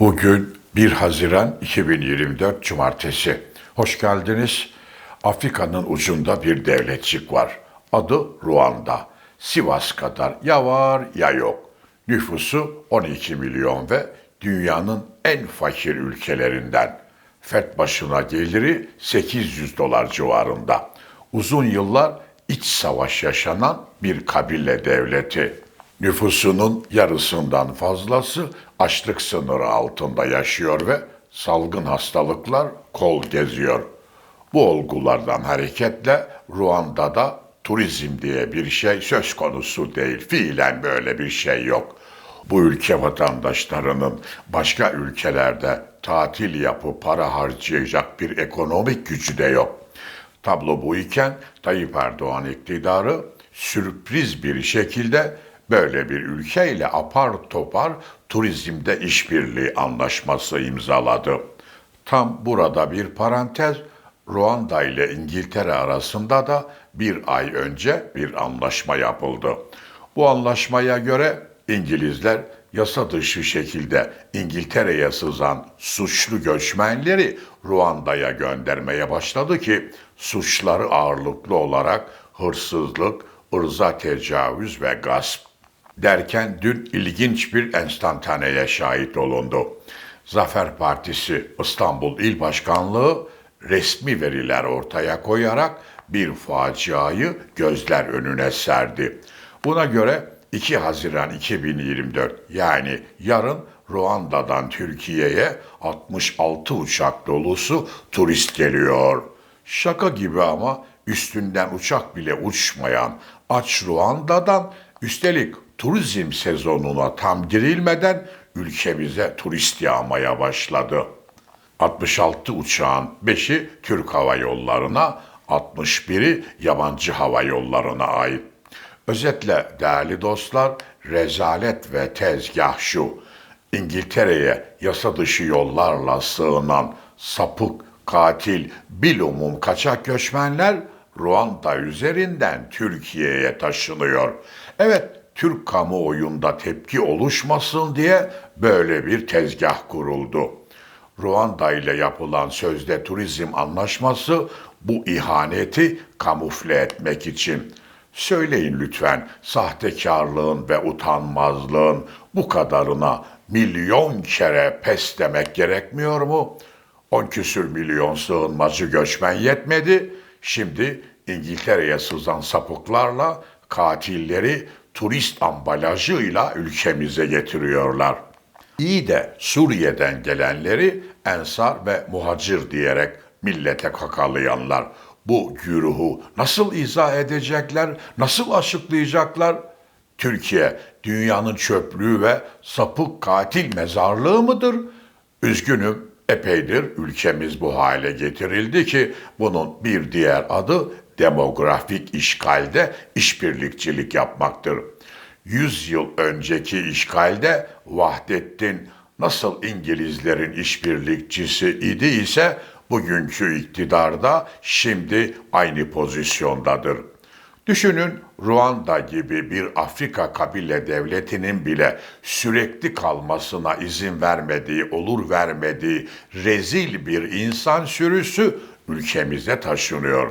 Bugün 1 Haziran 2024 Cumartesi. Hoş geldiniz. Afrika'nın ucunda bir devletçik var. Adı Ruanda. Sivas kadar ya var ya yok. Nüfusu 12 milyon ve dünyanın en fakir ülkelerinden. Fert başına geliri 800 dolar civarında. Uzun yıllar iç savaş yaşanan bir kabile devleti. Nüfusunun yarısından fazlası açlık sınırı altında yaşıyor ve salgın hastalıklar kol geziyor. Bu olgulardan hareketle Ruanda'da turizm diye bir şey söz konusu değil. Fiilen böyle bir şey yok. Bu ülke vatandaşlarının başka ülkelerde tatil yapıp para harcayacak bir ekonomik gücü de yok. Tablo bu iken Tayyip Erdoğan iktidarı sürpriz bir şekilde böyle bir ülkeyle apar topar turizmde işbirliği anlaşması imzaladı. Tam burada bir parantez, Ruanda ile İngiltere arasında da bir ay önce bir anlaşma yapıldı. Bu anlaşmaya göre İngilizler yasa dışı şekilde İngiltere'ye sızan suçlu göçmenleri Ruanda'ya göndermeye başladı ki suçları ağırlıklı olarak hırsızlık, ırza tecavüz ve gasp derken dün ilginç bir enstantaneye şahit olundu. Zafer Partisi İstanbul İl Başkanlığı resmi veriler ortaya koyarak bir faciayı gözler önüne serdi. Buna göre 2 Haziran 2024 yani yarın Ruanda'dan Türkiye'ye 66 uçak dolusu turist geliyor. Şaka gibi ama üstünden uçak bile uçmayan aç Ruanda'dan üstelik turizm sezonuna tam girilmeden ülkemize turist yağmaya başladı. 66 uçağın 5'i Türk Hava Yolları'na, 61'i yabancı hava yollarına ait. Özetle değerli dostlar, rezalet ve tezgah şu. İngiltere'ye yasa dışı yollarla sığınan sapık, katil, bilumum kaçak göçmenler Ruanda üzerinden Türkiye'ye taşınıyor. Evet, Türk kamuoyunda tepki oluşmasın diye böyle bir tezgah kuruldu. Ruanda ile yapılan sözde turizm anlaşması bu ihaneti kamufle etmek için. Söyleyin lütfen sahtekarlığın ve utanmazlığın bu kadarına milyon kere pes demek gerekmiyor mu? On küsür milyon sığınmacı göçmen yetmedi. Şimdi İngiltere'ye sızan sapıklarla katilleri turist ambalajıyla ülkemize getiriyorlar. İyi de Suriye'den gelenleri ensar ve muhacir diyerek millete kakalayanlar bu güruhu nasıl izah edecekler, nasıl açıklayacaklar? Türkiye dünyanın çöplüğü ve sapık katil mezarlığı mıdır? Üzgünüm epeydir ülkemiz bu hale getirildi ki bunun bir diğer adı demografik işgalde işbirlikçilik yapmaktır. Yüz yıl önceki işgalde Vahdettin nasıl İngilizlerin işbirlikçisi idi ise bugünkü iktidarda şimdi aynı pozisyondadır. Düşünün Ruanda gibi bir Afrika kabile devletinin bile sürekli kalmasına izin vermediği, olur vermediği rezil bir insan sürüsü ülkemize taşınıyor.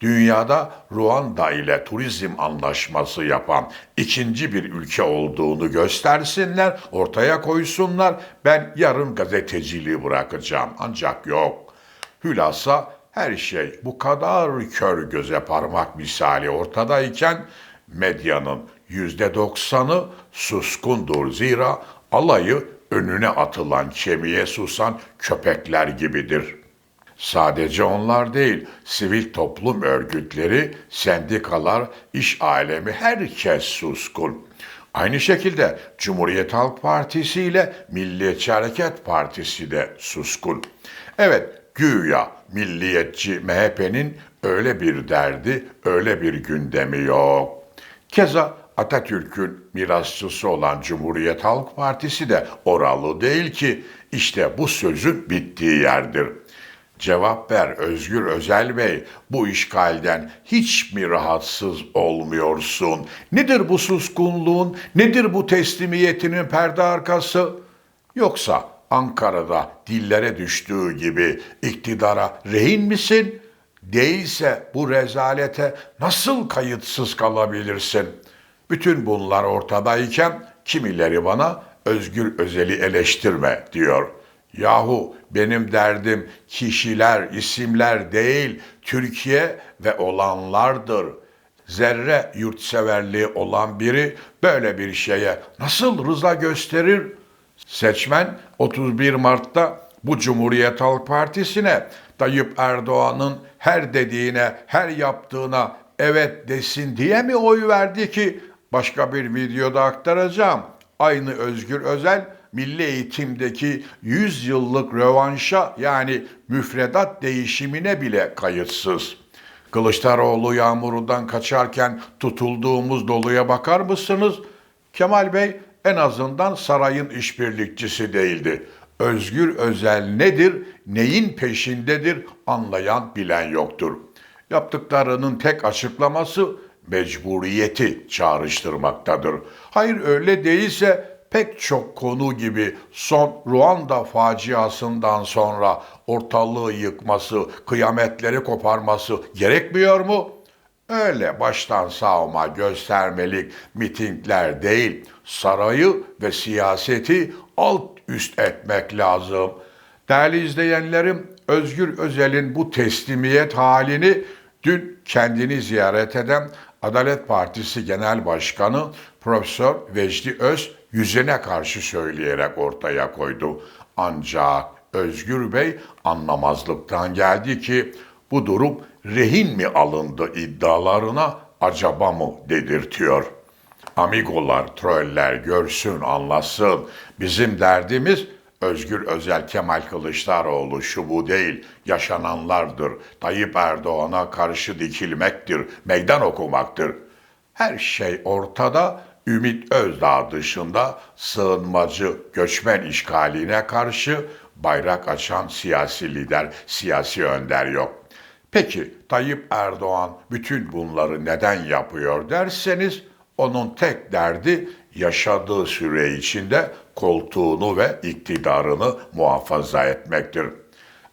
Dünyada Ruanda ile turizm anlaşması yapan ikinci bir ülke olduğunu göstersinler, ortaya koysunlar. Ben yarın gazeteciliği bırakacağım. Ancak yok. Hülasa her şey bu kadar kör göze parmak misali ortadayken medyanın yüzde doksanı suskundur zira alayı önüne atılan kemiğe susan köpekler gibidir. Sadece onlar değil, sivil toplum örgütleri, sendikalar, iş alemi herkes suskun. Aynı şekilde Cumhuriyet Halk Partisi ile Milliyetçi Hareket Partisi de suskun. Evet, güya milliyetçi MHP'nin öyle bir derdi, öyle bir gündemi yok. Keza Atatürk'ün mirasçısı olan Cumhuriyet Halk Partisi de oralı değil ki işte bu sözün bittiği yerdir. Cevap ver Özgür Özel Bey, bu işgalden hiç mi rahatsız olmuyorsun? Nedir bu suskunluğun, nedir bu teslimiyetinin perde arkası? Yoksa Ankara'da dillere düştüğü gibi iktidara rehin misin? Değilse bu rezalete nasıl kayıtsız kalabilirsin? Bütün bunlar ortadayken kimileri bana Özgür Özel'i eleştirme diyor. Yahu benim derdim kişiler, isimler değil, Türkiye ve olanlardır. Zerre yurtseverliği olan biri böyle bir şeye nasıl rıza gösterir? Seçmen 31 Mart'ta bu Cumhuriyet Halk Partisi'ne Tayyip Erdoğan'ın her dediğine, her yaptığına evet desin diye mi oy verdi ki başka bir videoda aktaracağım. Aynı Özgür Özel milli eğitimdeki 100 yıllık rövanşa yani müfredat değişimine bile kayıtsız. Kılıçdaroğlu yağmurundan kaçarken tutulduğumuz doluya bakar mısınız? Kemal Bey en azından sarayın işbirlikçisi değildi. Özgür Özel nedir, neyin peşindedir anlayan bilen yoktur. Yaptıklarının tek açıklaması mecburiyeti çağrıştırmaktadır. Hayır öyle değilse pek çok konu gibi son Ruanda faciasından sonra ortalığı yıkması, kıyametleri koparması gerekmiyor mu? Öyle baştan sağma göstermelik mitingler değil, sarayı ve siyaseti alt üst etmek lazım. Değerli izleyenlerim, Özgür Özel'in bu teslimiyet halini dün kendini ziyaret eden Adalet Partisi Genel Başkanı Profesör Vecdi Öz yüzüne karşı söyleyerek ortaya koydu. Ancak Özgür Bey anlamazlıktan geldi ki bu durum rehin mi alındı iddialarına acaba mı dedirtiyor. Amigolar, troller görsün, anlasın. Bizim derdimiz Özgür Özel Kemal Kılıçdaroğlu şu bu değil, yaşananlardır. Tayyip Erdoğan'a karşı dikilmektir, meydan okumaktır. Her şey ortada, Ümit Özdağ dışında sığınmacı göçmen işgaline karşı bayrak açan siyasi lider, siyasi önder yok. Peki Tayyip Erdoğan bütün bunları neden yapıyor derseniz onun tek derdi yaşadığı süre içinde koltuğunu ve iktidarını muhafaza etmektir.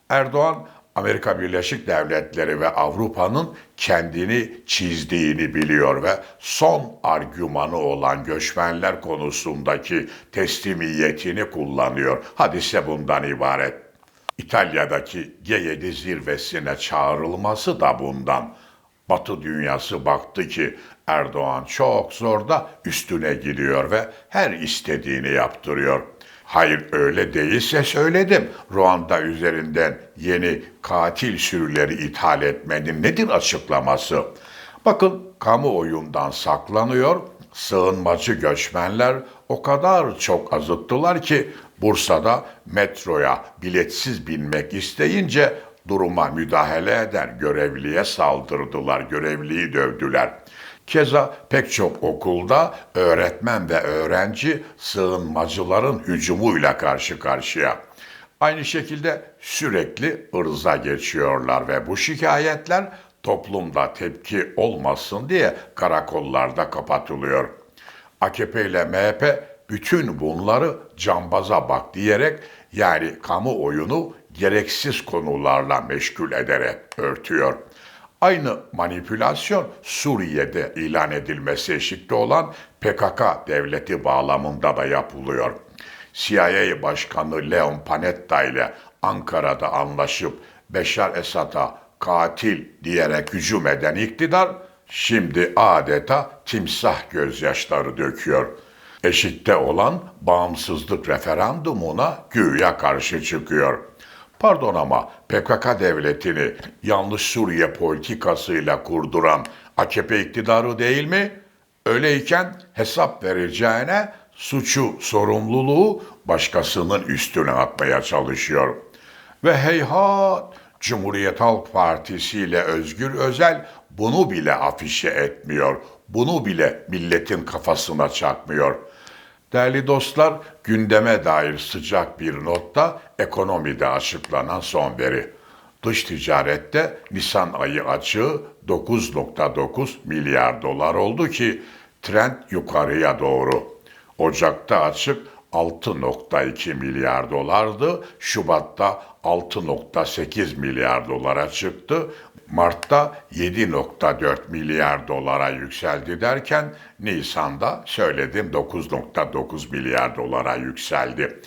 Erdoğan Amerika Birleşik Devletleri ve Avrupa'nın kendini çizdiğini biliyor ve son argümanı olan göçmenler konusundaki teslimiyetini kullanıyor. Hadise bundan ibaret. İtalya'daki G7 zirvesine çağrılması da bundan. Batı dünyası baktı ki Erdoğan çok zorda üstüne gidiyor ve her istediğini yaptırıyor. Hayır öyle değilse söyledim. Ruanda üzerinden yeni katil sürüleri ithal etmenin nedir açıklaması? Bakın kamuoyundan saklanıyor, sığınmacı göçmenler o kadar çok azıttılar ki Bursa'da metroya biletsiz binmek isteyince duruma müdahale eden görevliye saldırdılar, görevliyi dövdüler. Keza pek çok okulda öğretmen ve öğrenci sığınmacıların hücumuyla karşı karşıya. Aynı şekilde sürekli ırza geçiyorlar ve bu şikayetler toplumda tepki olmasın diye karakollarda kapatılıyor. AKP ile MHP bütün bunları cambaza bak diyerek yani kamuoyunu gereksiz konularla meşgul ederek örtüyor. Aynı manipülasyon Suriye'de ilan edilmesi eşikte olan PKK devleti bağlamında da yapılıyor. CIA Başkanı Leon Panetta ile Ankara'da anlaşıp Beşar Esad'a katil diyerek hücum eden iktidar şimdi adeta timsah gözyaşları döküyor. Eşikte olan bağımsızlık referandumuna güya karşı çıkıyor. Pardon ama PKK devletini yanlış Suriye politikasıyla kurduran AKP iktidarı değil mi? Öyleyken hesap vereceğine suçu, sorumluluğu başkasının üstüne atmaya çalışıyor. Ve heyhat Cumhuriyet Halk Partisi ile Özgür Özel bunu bile afişe etmiyor. Bunu bile milletin kafasına çakmıyor. Değerli dostlar, gündeme dair sıcak bir notta ekonomide açıklanan son veri. Dış ticarette Nisan ayı açığı 9.9 milyar dolar oldu ki trend yukarıya doğru. Ocakta açık 6.2 milyar dolardı. Şubat'ta 6.8 milyar dolara çıktı. Mart'ta 7.4 milyar dolara yükseldi derken Nisan'da söyledim 9.9 milyar dolara yükseldi.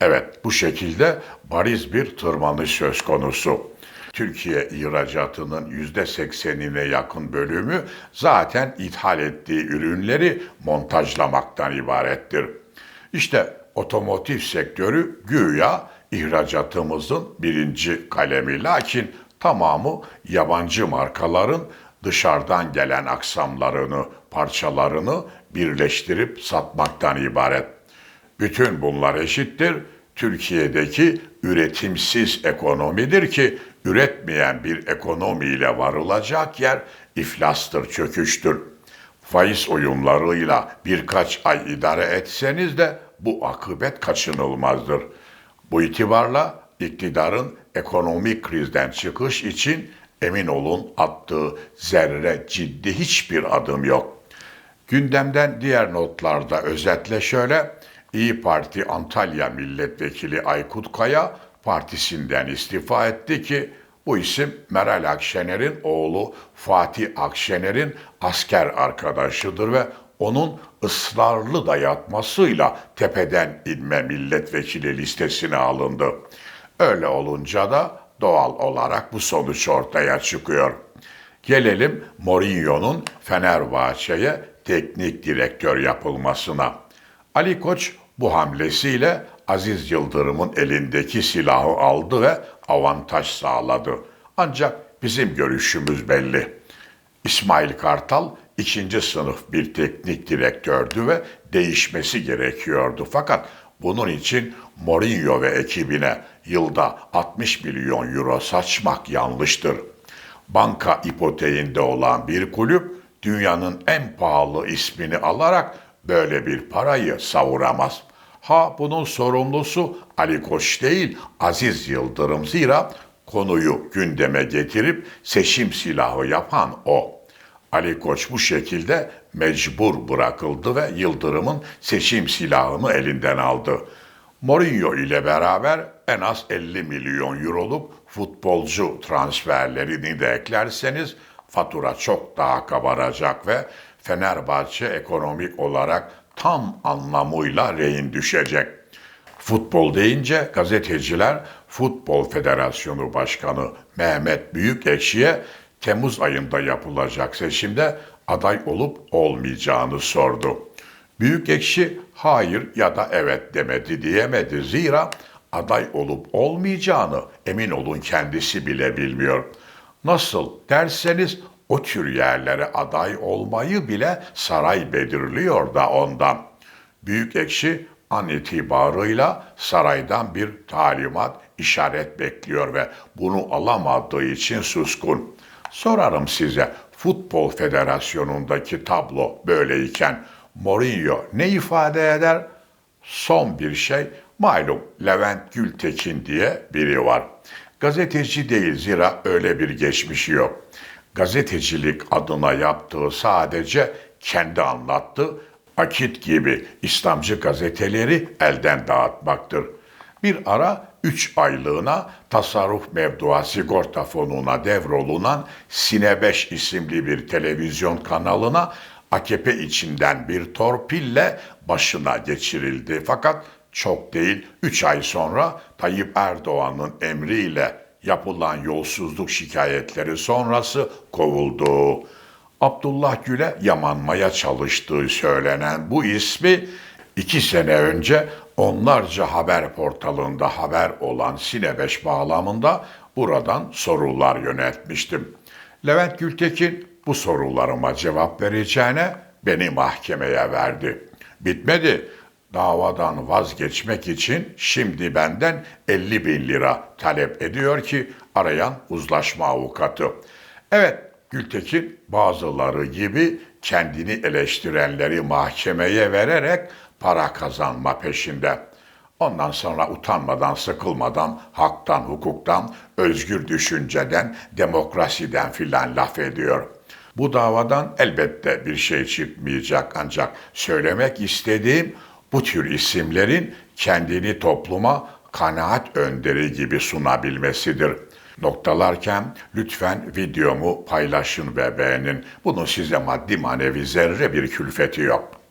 Evet bu şekilde bariz bir tırmanış söz konusu. Türkiye ihracatının %80'ine yakın bölümü zaten ithal ettiği ürünleri montajlamaktan ibarettir. İşte otomotiv sektörü güya ihracatımızın birinci kalemi lakin tamamı yabancı markaların dışarıdan gelen aksamlarını, parçalarını birleştirip satmaktan ibaret. Bütün bunlar eşittir. Türkiye'deki üretimsiz ekonomidir ki üretmeyen bir ekonomiyle varılacak yer iflastır, çöküştür. Faiz oyunlarıyla birkaç ay idare etseniz de bu akıbet kaçınılmazdır. Bu itibarla iktidarın ekonomik krizden çıkış için emin olun attığı zerre ciddi hiçbir adım yok. Gündemden diğer notlarda özetle şöyle, İyi Parti Antalya Milletvekili Aykut Kaya partisinden istifa etti ki bu isim Meral Akşener'in oğlu Fatih Akşener'in asker arkadaşıdır ve onun ısrarlı dayatmasıyla tepeden inme milletvekili listesine alındı. Öyle olunca da doğal olarak bu sonuç ortaya çıkıyor. Gelelim Mourinho'nun Fenerbahçe'ye teknik direktör yapılmasına. Ali Koç bu hamlesiyle Aziz Yıldırım'ın elindeki silahı aldı ve avantaj sağladı. Ancak bizim görüşümüz belli. İsmail Kartal ikinci sınıf bir teknik direktördü ve değişmesi gerekiyordu. Fakat bunun için Mourinho ve ekibine yılda 60 milyon euro saçmak yanlıştır. Banka ipoteğinde olan bir kulüp dünyanın en pahalı ismini alarak böyle bir parayı savuramaz. Ha bunun sorumlusu Ali Koç değil Aziz Yıldırım zira konuyu gündeme getirip seçim silahı yapan o. Ali Koç bu şekilde mecbur bırakıldı ve Yıldırım'ın seçim silahını elinden aldı. Mourinho ile beraber en az 50 milyon euroluk futbolcu transferlerini de eklerseniz fatura çok daha kabaracak ve Fenerbahçe ekonomik olarak tam anlamıyla rehin düşecek. Futbol deyince gazeteciler Futbol Federasyonu Başkanı Mehmet Büyükekşi'ye Temmuz ayında yapılacak seçimde aday olup olmayacağını sordu. Büyükekşi hayır ya da evet demedi diyemedi zira aday olup olmayacağını emin olun kendisi bile bilmiyor. Nasıl derseniz o tür yerlere aday olmayı bile saray belirliyor da ondan. Büyük ekşi an itibarıyla saraydan bir talimat, işaret bekliyor ve bunu alamadığı için suskun. Sorarım size, Futbol Federasyonu'ndaki tablo böyleyken Mourinho ne ifade eder? Son bir şey, malum Levent Gültekin diye biri var. Gazeteci değil zira öyle bir geçmişi yok gazetecilik adına yaptığı sadece kendi anlattı, akit gibi İslamcı gazeteleri elden dağıtmaktır. Bir ara üç aylığına tasarruf mevdua sigorta fonuna devrolunan Sine 5 isimli bir televizyon kanalına AKP içinden bir torpille başına geçirildi. Fakat çok değil, üç ay sonra Tayyip Erdoğan'ın emriyle yapılan yolsuzluk şikayetleri sonrası kovuldu. Abdullah Gül'e yamanmaya çalıştığı söylenen bu ismi iki sene önce onlarca haber portalında haber olan Sine 5 bağlamında buradan sorular yönetmiştim. Levent Gültekin bu sorularıma cevap vereceğine beni mahkemeye verdi. Bitmedi davadan vazgeçmek için şimdi benden 50 bin lira talep ediyor ki arayan uzlaşma avukatı. Evet Gültekin bazıları gibi kendini eleştirenleri mahkemeye vererek para kazanma peşinde. Ondan sonra utanmadan, sıkılmadan, haktan, hukuktan, özgür düşünceden, demokrasiden filan laf ediyor. Bu davadan elbette bir şey çıkmayacak ancak söylemek istediğim bu tür isimlerin kendini topluma kanaat önderi gibi sunabilmesidir. Noktalarken lütfen videomu paylaşın ve beğenin. Bunun size maddi manevi zerre bir külfeti yok.